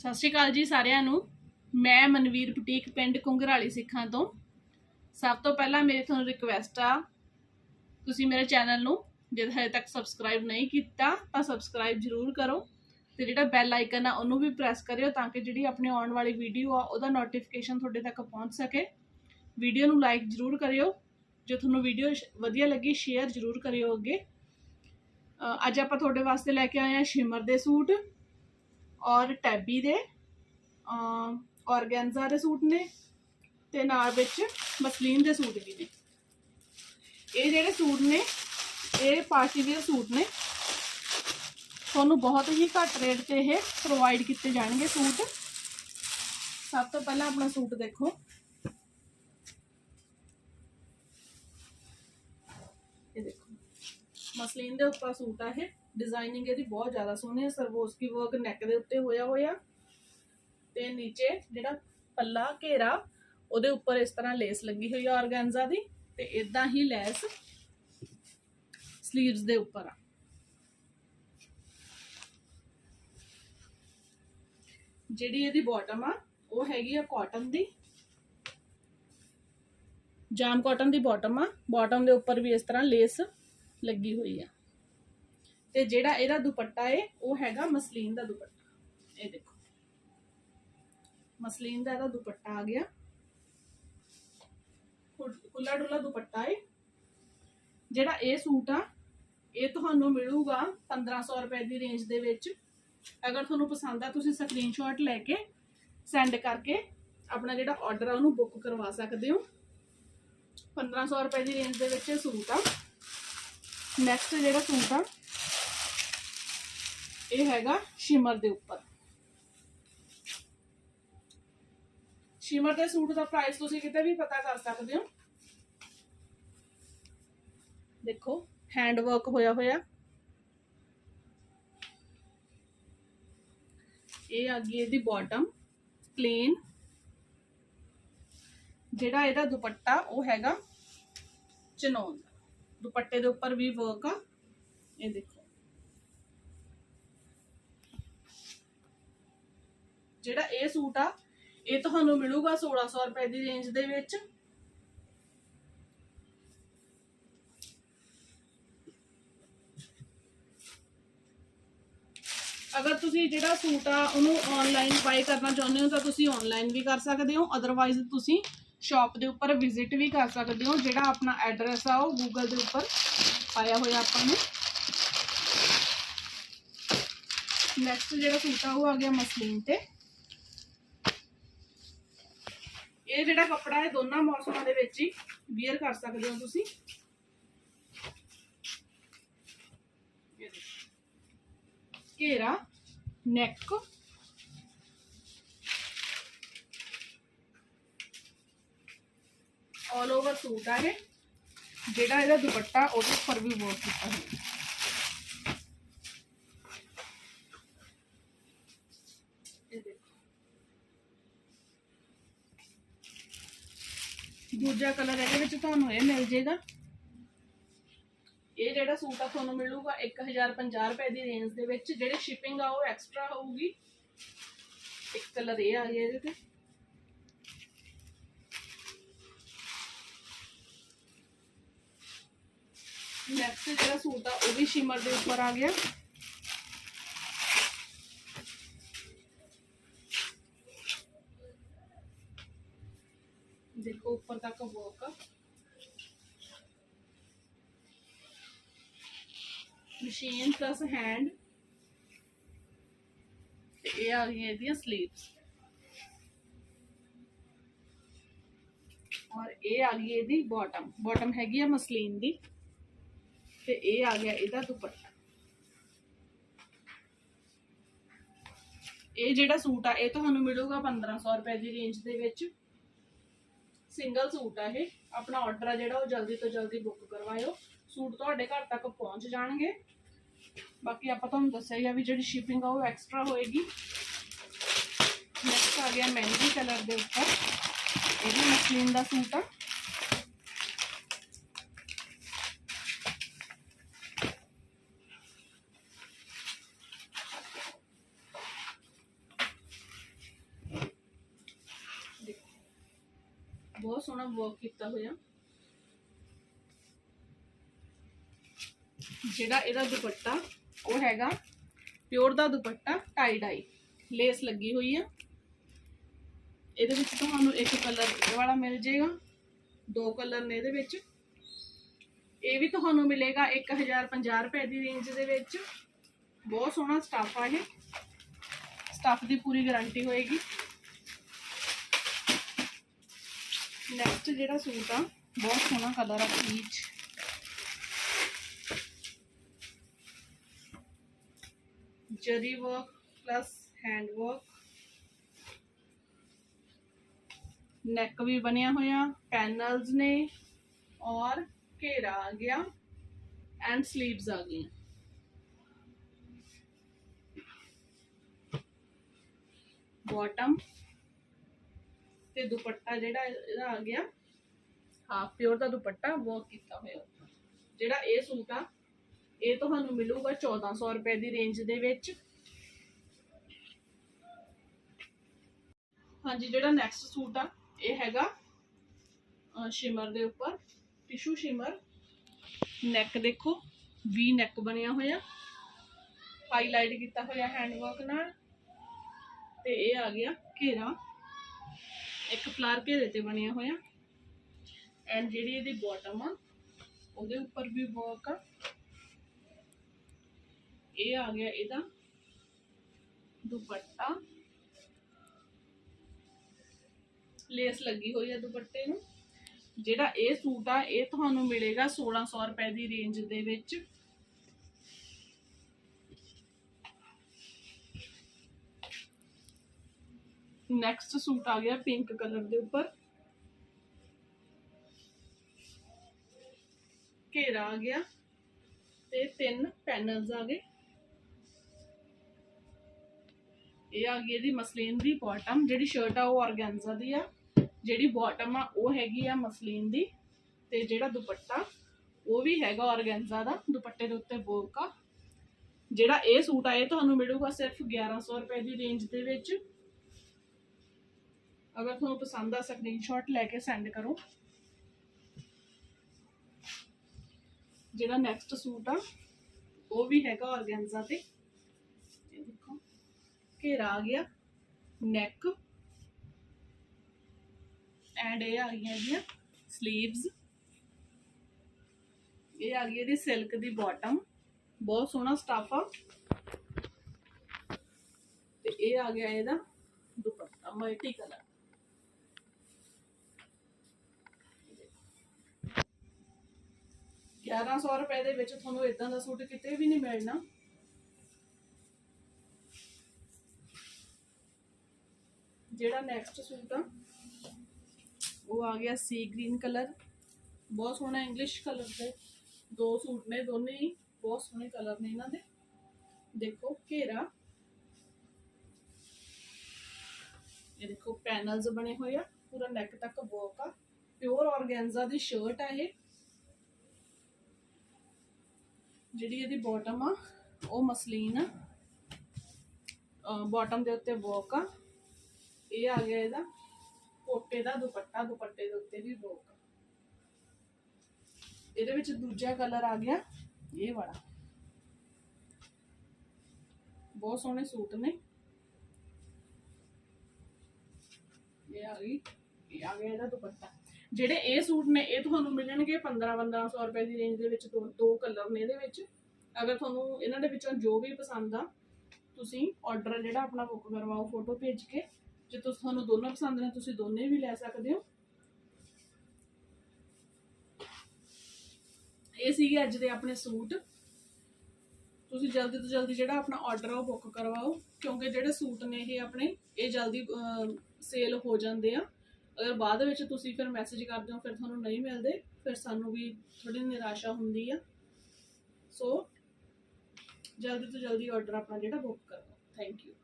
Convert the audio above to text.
ਸਤਿ ਸ਼੍ਰੀ ਅਕਾਲ ਜੀ ਸਾਰਿਆਂ ਨੂੰ। ਮੈਂ ਮਨਵੀਰ ਬੁਟੀਕ ਪਿੰਡ ਕੁੰਗਰਾਲੀ ਸਿੱਖਾਂ ਤੋਂ। ਸਭ ਤੋਂ ਪਹਿਲਾਂ ਮੇਰੀ ਤੁਹਾਨੂੰ ਰਿਕਵੈਸਟ ਆ, ਤੁਸੀਂ ਮੇਰੇ ਚੈਨਲ ਨੂੰ ਜੇ ਹਜੇ ਤੱਕ ਸਬਸਕ੍ਰਾਈਬ ਨਹੀਂ ਕੀਤਾ, ਤਾਂ ਸਬਸਕ੍ਰਾਈਬ ਜ਼ਰੂਰ ਕਰੋ ਤੇ ਜਿਹੜਾ ਬੈਲ ਆਈਕਨ ਆ, ਉਹਨੂੰ ਵੀ ਪ੍ਰੈਸ ਕਰਿਓ ਤਾਂ ਕਿ ਜਿਹੜੀ ਆਪਣੀ ਆਉਣ ਵਾਲੀ ਵੀਡੀਓ ਆ, ਉਹਦਾ ਨੋਟੀਫਿਕੇਸ਼ਨ ਤੁਹਾਡੇ ਤੱਕ ਪਹੁੰਚ ਸਕੇ। ਵੀਡੀਓ ਨੂੰ ਲਾਈਕ ਜ਼ਰੂਰ ਕਰਿਓ। ਜੇ ਤੁਹਾਨੂੰ ਵੀਡੀਓ ਵਧੀਆ ਲੱਗੀ ਸ਼ੇਅਰ ਜ਼ਰੂਰ ਕਰਿਓ ਅੱਗੇ। ਅੱਜ ਆਪਾਂ ਤੁਹਾਡੇ ਵਾਸਤੇ ਲੈ ਕੇ ਆਏ ਆ ਸ਼ਿਮਰ ਦੇ ਸੂਟ। ਔਰ ਟੈਬੀ ਦੇ ਔਰਗੈਂਜ਼ਾ ਦੇ ਸੂਟ ਨੇ ਤੇ ਨਾਲ ਵਿੱਚ ਮਸਲੀਨ ਦੇ ਸੂਟ ਵੀ ਨੇ। ਇਹ ਜਿਹੜੇ ਸੂਟ ਨੇ, ਇਹ ਪਾਰਟੀ ਵੇਅਰ ਸੂਟ ਨੇ। ਤੁਹਾਨੂੰ ਬਹੁਤ ਹੀ ਘੱਟ ਰੇਟ ਤੇ ਇਹ ਪ੍ਰੋਵਾਈਡ ਕੀਤੇ ਜਾਣਗੇ ਸੂਟ। ਸਭ ਤੋਂ ਪਹਿਲਾਂ ਆਪਣਾ ਸੂਟ ਦੇਖੋ ਇਹ ਦੇਖੋ ਮਸਲੀਨ ਦੇ ਉੱਪਰ ਸੂਟ ਆ ਇਹ। ਡਿਜ਼ਾਈਨਿੰਗ ਇਹਦੀ ਬਹੁਤ ਜ਼ਿਆਦਾ ਸੋਹਣੀ ਹੈ ਸਰਵੋਸਕੀ ਵਰਕ ਨੈਕ ਦੇ ਉੱਤੇ ਹੋਇਆ ਹੋਇਆ। ਤੇ ਨੀਚੇ ਜਿਹੜਾ ਪੱਲਾ ਘੇਰਾ, ਉਹਦੇ ਉੱਪਰ ਇਸ ਤਰ੍ਹਾਂ ਲੇਸ ਲੱਗੀ ਹੋਈ ਹੈ ਆਰਗੈਂਜ਼ਾ ਦੀ। ਤੇ ਇਦਾਂ ਹੀ ਲੈਸ 슬ੀਵਸ ਦੇ ਉੱਪਰ ਆ। ਜਿਹੜੀ ਇਹਦੀ ਬਾਟਮ ਆ, ਉਹ ਹੈਗੀ ਆ ਕਾਟਨ ਦੀ। ਜਾਮ ਕਾਟਨ ਦੀ ਬਾਟਮ ਆ। ਬਾਟਮ ਦੇ ਉੱਪਰ ਵੀ ਇਸ ਤਰ੍ਹਾਂ ਲੇਸ ਲੱਗੀ ਹੋਈ ਆ। ਤੇ ਜਿਹੜਾ ਇਹਦਾ ਦੁਪੱਟਾ ਏ, ਉਹ ਹੈਗਾ ਮਸਲੀਨ ਦਾ ਦੁਪੱਟਾ। ਇਹ ਦੇਖੋ। ਮਸਲੀਨ ਦਾ ਇਹਦਾ ਦੁਪੱਟਾ ਆ ਗਿਆ। ਖੁੱਲਾ ਡੁੱਲਾ ਦੁਪੱਟਾ ਏ। ਜਿਹੜਾ ਇਹ ਸੂਟ ਆ, ਇਹ ਤੁਹਾਨੂੰ ਮਿਲੂਗਾ 1500 ਰੁਪਏ ਦੀ ਰੇਂਜ ਦੇ ਵਿੱਚ। ਅਗਰ ਤੁਹਾਨੂੰ ਪਸੰਦ ਆ, ਤੁਸੀਂ ਸਕਰੀਨਸ਼ਾਟ ਲੈ ਕੇ ਸੈਂਡ ਕਰਕੇ ਆਪਣਾ ਜਿਹੜਾ ਆਰਡਰ ਆ, ਉਹਨੂੰ ਬੁੱਕ ਕਰਵਾ ਸਕਦੇ ਹੋ। 1500 ਰੁਪਏ ਦੀ ਰੇਂਜ ਦੇ ਵਿੱਚ ਇਹ ਸੂਟ ਆ। ਨੈਕਸਟ ਜਿਹੜਾ ਸੂਟ ਆ ਇਹ ਹੈਗਾ ਸ਼ਿਮਰ ਦੇ ਉੱਪਰ ਸ਼ਿਮਰ ਦੇ ਸੂਟ ਦਾ ਪ੍ਰਾਈਸ ਤੁਸੀਂ ਕਿਤੇ ਵੀ ਪਤਾ ਕਰ ਸਕਦੇ ਹੋ ਦੇਖੋ ਹੈਂਡ ਵਰਕ ਹੋਇਆ ਹੋਇਆ ਇਹ ਆ ਗਈ ਇਹਦੀ ਬਾਟਮ ਪਲੇਨ ਜਿਹੜਾ ਇਹਦਾ ਦੁਪੱਟਾ ਉਹ ਹੈਗਾ ਚਨੌਨ ਦਾ ਦੁਪੱਟੇ ਦੇ ਉੱਪਰ ਵੀ ਵਰਕ ਆ। ਇਹ ਦੇਖੋ। ਜਿਹੜਾ ਇਹ ਸੂਟ ਆ, ਇਹ ਤੁਹਾਨੂੰ ਮਿਲੂਗਾ 1600 ਰੁਪਏ ਦੀ ਰੇਂਜ ਦੇ ਵਿੱਚ। ਅਗਰ ਤੁਸੀਂ ਜਿਹੜਾ ਸੂਟ ਆ, ਉਹਨੂੰ ਆਨਲਾਈਨ ਬਾਈ ਕਰਨਾ ਚਾਹੁੰਦੇ ਹੋ, ਤਾਂ ਤੁਸੀਂ ਆਨਲਾਈਨ ਵੀ ਕਰ ਸਕਦੇ ਹੋ ਅਦਰਵਾਈਜ਼ ਤੁਸੀਂ ਸ਼ਾਪ ਦੇ ਉੱਪਰ ਵਿਜ਼ਿਟ ਵੀ ਕਰ ਸਕਦੇ ਹੋ, ਜਿਹੜਾ ਆਪਣਾ ਐਡਰੈਸ ਆ ਉਹ ਗੂਗਲ ਦੇ ਉੱਪਰ ਪਾਇਆ ਹੋਇਆ ਆਪਾਂ ਨੇ। ਨੈਕਸਟ ਜਿਹੜਾ ਸੂਟ ਆ, ਉਹ ਆ ਗਿਆ ਮਸਲੀਨ ਤੇ। ਇਹ ਜਿਹੜਾ ਕੱਪੜਾ ਹੈ, ਦੋਨਾਂ ਮੌਸਮਾਂ ਦੇ ਵਿੱਚ ਹੀ ਵੀਅਰ ਕਰ ਸਕਦੇ ਹੋ ਤੁਸੀਂ। ਇਹ ਦੇਖੋ। ਘੇਰਾ ਨੈਕ ਆਲ ਓਵਰ ਸੂਟ ਆ ਇਹ ਜਿਹੜਾ ਇਹਦਾ ਦੁਪੱਟਾ ਉਹਦੇ ਉੱਪਰ ਵੀ ਵਰਕ ਕੀਤਾ ਹੋਇਆ ਇਹ ਦੇਖੋ ਦੂਜਾ ਕਲਰ ਇਹਦੇ ਵਿੱਚ ਤੁਹਾਨੂੰ ਇਹ ਮਿਲ ਜੇਗਾ ਇਹ ਜਿਹੜਾ ਸੂਟ ਆ, ਤੁਹਾਨੂੰ ਮਿਲੂਗਾ 1050 ਰੁਪਏ ਦੀ ਰੇਂਜ ਦੇ ਵਿੱਚ। ਜਿਹੜੇ ਸ਼ਿਪਿੰਗ ਆ, ਉਹ ਐਕਸਟਰਾ ਹੋਊਗੀ। ਇੱਕ ਕਲਰ ਇਹ ਆ ਗਿਆ ਇਹਦੇ ਤੇ। ਨੈਕਸਟ ਜਿਹੜਾ ਸੂਟ ਆ ਉਹ ਵੀ ਸ਼ਿਮਰ ਦੇ ਉੱਪਰ ਆ ਗਿਆ ਦੇਖੋ ਉੱਪਰ ਤੱਕ ਵਰਕ ਆ ਮਸ਼ੀਨ ਪਲਸ ਹੈਂਡ ਤੇ ਇਹ ਆ ਗਈਆਂ ਇਹਦੀਆਂ 슬ੀਵਸ ਔਰ ਇਹ ਆ ਗਈ ਇਹਦੀ ਬਾਟਮ ਬਾਟਮ ਹੈਗੀ ਆ ਮਸਲੀਨ ਦੀ ਤੇ ਇਹ ਆ ਗਿਆ, ਇਹਦਾ ਦੁਪੱਟਾ। ਇਹ ਜਿਹੜਾ ਸੂਟ ਆ, ਇਹ ਤੁਹਾਨੂੰ ਮਿਲੂਗਾ 1500 ਰੁਪਏ ਦੀ ਰੇਂਜ ਦੇ ਵਿੱਚ। ਸਿੰਗਲ ਸੂਟ ਆ ਇਹ। ਆਪਣਾ ਆਰਡਰ ਆ ਜਿਹੜਾ, ਉਹ ਜਲਦੀ ਤੋਂ ਜਲਦੀ ਬੁੱਕ ਕਰਵਾਇਓ। ਸੂਟ ਤੁਹਾਡੇ ਘਰ ਤੱਕ ਪਹੁੰਚ ਜਾਣਗੇ। ਬਾਕੀ ਆਪਾਂ ਤੁਹਾਨੂੰ ਦੱਸਿਆ ਹੀ ਆ ਵੀ ਜਿਹੜੀ ਸ਼ਿਪਿੰਗ ਆ, ਉਹ ਐਕਸਟਰਾ ਹੋਏਗੀ। ਨੈਕਸਟ ਆ ਗਿਆ ਮਹਿੰਦੀ ਕਲਰ ਦੇ ਉੱਪਰ। ਇਹ ਵੀ ਮਸਲੀਨ ਦਾ ਸੂਟ ਆ। ਬਹੁਤ ਸੋਹਣਾ ਵਰਕ ਕੀਤਾ ਹੋਇਆ। ਜਿਹੜਾ ਇਹਦਾ ਦੁਪੱਟਾ, ਉਹ ਹੈਗਾ ਪਿਓਰ ਦਾ ਦੁਪੱਟਾ ਟਾਈ ਡਾਈ ਲੇਸ ਲੱਗੀ ਹੋਈ ਆ। ਇਹਦੇ ਵਿੱਚ ਤੁਹਾਨੂੰ ਇੱਕ ਕਲਰ ਵਾਲਾ ਮਿਲ ਜੇਗਾ ਦੋ ਕਲਰ ਨੇ ਇਹਦੇ ਵਿੱਚ। ਇਹ ਵੀ ਤੁਹਾਨੂੰ ਮਿਲੇਗਾ 1050 ਰੁਪਏ ਦੀ ਰੇਂਜ ਦੇ ਵਿੱਚ। ਬਹੁਤ ਸੋਹਣਾ ਸਟਾਫ ਆ ਇਹ। ਸਟਾਫ ਦੀ ਪੂਰੀ ਗਾਰੰਟੀ ਹੋਏਗੀ। ਨੈਕਸਟ ਜਿਹੜਾ ਸੂਟ ਆ, ਬਹੁਤ ਸੋਹਣਾ ਕਲਰ ਆ peach zari work plus hand work neck ਵੀ ਬਣਿਆ ਹੋਇਆ ਪੈਨਲਸ ਨੇ ਔਰ ਘੇਰਾ ਆ ਗਿਆ ਐਂਡ 슬ੀਵਸ ਆ ਗਈਆਂ। ਬਾਟਮ ਤੇ ਦੁਪੱਟਾ ਜਿਹੜਾ ਇਹਦਾ ਆ ਗਿਆ ਹਾਫ ਪਿਓਰ ਦਾ ਦੁਪੱਟਾ ਵਰਕ ਕੀਤਾ ਹੋਇਆ। ਜਿਹੜਾ ਇਹ ਸੂਟ ਆ, ਇਹ ਤੁਹਾਨੂੰ ਮਿਲੂਗਾ 1400 ਰੁਪਏ ਦੀ ਰੇਂਜ ਦੇ ਵਿੱਚ। ਹਾਂਜੀ, ਜਿਹੜਾ ਨੈਕਸਟ ਸੂਟ ਆ, ਇਹ ਹੈਗਾ ਸ਼ਿਮਰ ਦੇ ਉੱਪਰ ਟਿਸ਼ੂ ਸ਼ਿਮਰ ਨੈਕ ਦੇਖੋ, ਵੀ ਨੈਕ ਬਣਿਆ ਹੋਇਆ। ਹਾਈਲਾਈਟ ਕੀਤਾ ਹੋਇਆ ਹੈਂਡ ਵਰਕ ਨਾਲ। ਤੇ ਇਹ ਆ ਗਿਆ ਘੇਰਾ। ਇੱਕ ਫਲਾਰ ਘੇਰੇ ਤੇ ਬਣਿਆ ਹੋਇਆ। ਐਂਡ ਜਿਹੜੀ ਇਹਦੀ ਬਾਟਮ ਆ, ਉਹਦੇ ਉੱਪਰ ਵੀ ਵਰਕ ਆ। ਇਹ ਆ ਗਿਆ ਇਹਦਾ ਦੁਪੱਟਾ। ਲੇਸ ਲੱਗੀ ਹੋਈ ਹੈ ਦੁਪੱਟੇ ਨੂੰ। ਜਿਹੜਾ ਇਹ ਸੂਟ ਆ, ਇਹ ਤੁਹਾਨੂੰ ਮਿਲੇਗਾ 1600 ਰੁਪਏ ਦੀ ਰੇਂਜ ਦੇ ਵਿੱਚ। ਨੈਕਸਟ ਸੂਟ ਆ ਗਿਆ ਪਿੰਕ ਕਲਰ ਦੇ ਉੱਪਰ। ਘੇਰਾ ਆ ਗਿਆ ਤੇ ਤਿੰਨ ਪੈਨਲਸ ਆ ਗਏ। ਇਹ ਆ ਗਈ ਇਹਦੀ ਮਸਲੀਨ ਦੀ ਬਾਟਮ ਜਿਹੜੀ ਸ਼ਰਟ ਆ ਉਹ ਆਰਗੈਂਜ਼ਾ ਦੀ ਆ। ਜਿਹੜੀ ਬਾਟਮ ਆ ਉਹ ਹੈਗੀ ਆ ਮਸਲੀਨ ਦੀ ਤੇ ਜਿਹੜਾ ਦੁਪੱਟਾ, ਉਹ ਵੀ ਹੈਗਾ ਆਰਗੈਂਜ਼ਾ ਦਾ, ਦੁਪੱਟੇ ਦੇ ਉੱਤੇ ਬੋਰਕਾ। ਜਿਹੜਾ ਇਹ ਸੂਟ ਆ ਇਹ ਤੁਹਾਨੂੰ ਮਿਲੂਗਾ ਸਿਰਫ 1100 ਰੁਪਏ ਦੀ ਰੇਂਜ ਦੇ ਵਿੱਚ। ਅਗਰ ਤੁਹਾਨੂੰ ਪਸੰਦ ਆ ਸਕਰੀਨਸ਼ਾਟ ਲੈ ਕੇ ਸੈਂਡ ਕਰੋ। ਜਿਹੜਾ ਨੈਕਸਟ ਸੂਟ ਆ, ਉਹ ਵੀ ਹੈਗਾ ਆਰਗੈਂਜ਼ਾ ਤੇ। ਇਹ ਦੇਖੋ, ਘੇਰਾ ਆ ਗਿਆ ਨੈਕ ਐਂਡ ਇਹ ਆ ਗਈਆਂ ਇਹਦੀਆਂ ਸਲੀਵਸ ਇਹ ਆ ਗਈ ਇਹਦੀ ਸਿਲਕ ਦੀ ਬਾਟਮ ਬਹੁਤ ਸੋਹਣਾ ਸਟਾਫ ਆ। ਤੇ ਇਹ ਆ ਗਿਆ ਇਹਦਾ ਦੁਪੱਟਾ ਮਲਟੀ ਕਲਰ ਗਿਆਰਾਂ ਸੌ ਰੁਪਏ ਦੇ ਵਿੱਚ ਤੁਹਾਨੂੰ ਇਦਾਂ ਦਾ ਸੂਟ ਕਿਤੇ ਵੀ ਨਹੀਂ ਮਿਲਣਾ। ਜਿਹੜਾ ਨੈਕਸਟ ਸੂਟ ਆ, ਉਹ ਆ ਗਿਆ ਸੀ ਗ੍ਰੀਨ ਕਲਰ ਬਹੁਤ ਸੋਹਣਾ ਇੰਗਲਿਸ਼ ਕਲਰ ਦੇ ਦੋ ਸੂਟ ਨੇ ਦੋਨੇ ਹੀ, ਬਹੁਤ ਸੋਹਣੇ ਕਲਰ ਨੇ ਇਹਨਾਂ ਦੇ। ਦੇਖੋ ਘੇਰਾ। ਇਹ ਦੇਖੋ ਪੈਨਲਸ ਬਣੇ ਹੋਏ ਆ, ਪੂਰਾ ਨੈਕ ਤੱਕ ਵਰਕ ਆ। ਪਿਓਰ ਆਰਗੈਂਜ਼ਾ ਦੀ ਸ਼ਰਟ ਆ ਇਹ। ਜਿਹੜੀ ਇਹਦੀ ਬਾਟਮ ਆ, ਉਹ ਮਸਲੀਨ ਆ। ਬਾਟਮ ਦੇ ਉੱਤੇ ਵਰਕ ਆ। ਇਹ ਆ ਗਿਆ ਇਹਦਾ। ਕੋਟੇ ਦਾ ਦੁਪੱਟਾ, ਦੁਪੱਟੇ ਦੇ ਉੱਤੇ ਵੀ ਵਰਕ ਇਹਦੇ ਵਿੱਚ ਦੂਜਾ ਕਲਰ ਆ ਗਿਆ, ਇਹ ਵਾਲਾ। ਬਹੁਤ ਸੋਹਣੇ ਸੂਟ ਨੇ। ਇਹ ਆ ਗਈ, ਇਹ ਆ ਗਿਆ ਇਹਦਾ ਦੁਪੱਟਾ। ਜਿਹੜੇ ਇਹ ਸੂਟ ਨੇ, ਇਹ ਤੁਹਾਨੂੰ ਮਿਲਣਗੇ 15 1500 ਰੁਪਏ ਦੀ ਰੇਂਜ ਦੇ ਵਿੱਚ ਦੋ ਦੋ ਕਲਰ ਨੇ ਇਹਦੇ ਵਿੱਚ। ਅਗਰ ਤੁਹਾਨੂੰ ਇਹਨਾਂ ਦੇ ਵਿੱਚੋਂ ਜੋ ਵੀ ਪਸੰਦ ਆ, ਤੁਸੀਂ ਆਰਡਰ ਜਿਹੜਾ ਆਪਣਾ ਬੁੱਕ ਕਰਵਾਓ ਫੋਟੋ ਭੇਜ ਕੇ। ਜੇ ਤੁਸੀਂ, ਤੁਹਾਨੂੰ ਦੋਨੋਂ ਪਸੰਦ ਨੇ, ਤੁਸੀਂ ਦੋਨੇ ਵੀ ਲੈ ਸਕਦੇ ਹੋ। ਇਹ ਸੀਗੇ ਅੱਜ ਦੇ ਆਪਣੇ ਸੂਟ। ਤੁਸੀਂ ਜਲਦੀ ਤੋਂ ਜਲਦੀ ਜਿਹੜਾ ਆਪਣਾ ਆਰਡਰ ਆ, ਉਹ ਬੁੱਕ ਕਰਵਾਓ, ਕਿਉਂਕਿ ਜਿਹੜੇ ਸੂਟ ਨੇ ਇਹ ਆਪਣੇ, ਇਹ ਜਲਦੀ ਸੇਲ ਹੋ ਜਾਂਦੇ ਆ। ਅਗਰ ਬਾਅਦ ਵਿੱਚ ਤੁਸੀਂ ਫਿਰ ਮੈਸੇਜ ਕਰਦੇ ਹੋ, ਫਿਰ ਤੁਹਾਨੂੰ ਨਹੀਂ ਮਿਲਦੇ, ਫਿਰ ਸਾਨੂੰ ਵੀ ਥੋੜੀ ਨਿਰਾਸ਼ਾ ਹੁੰਦੀ ਆ। ਸੋ ਜਲਦੀ ਤੋਂ ਜਲਦੀ ਆਰਡਰ ਆਪਣਾ ਜਿਹੜਾ ਬੁੱਕ ਕਰੋ। Thank you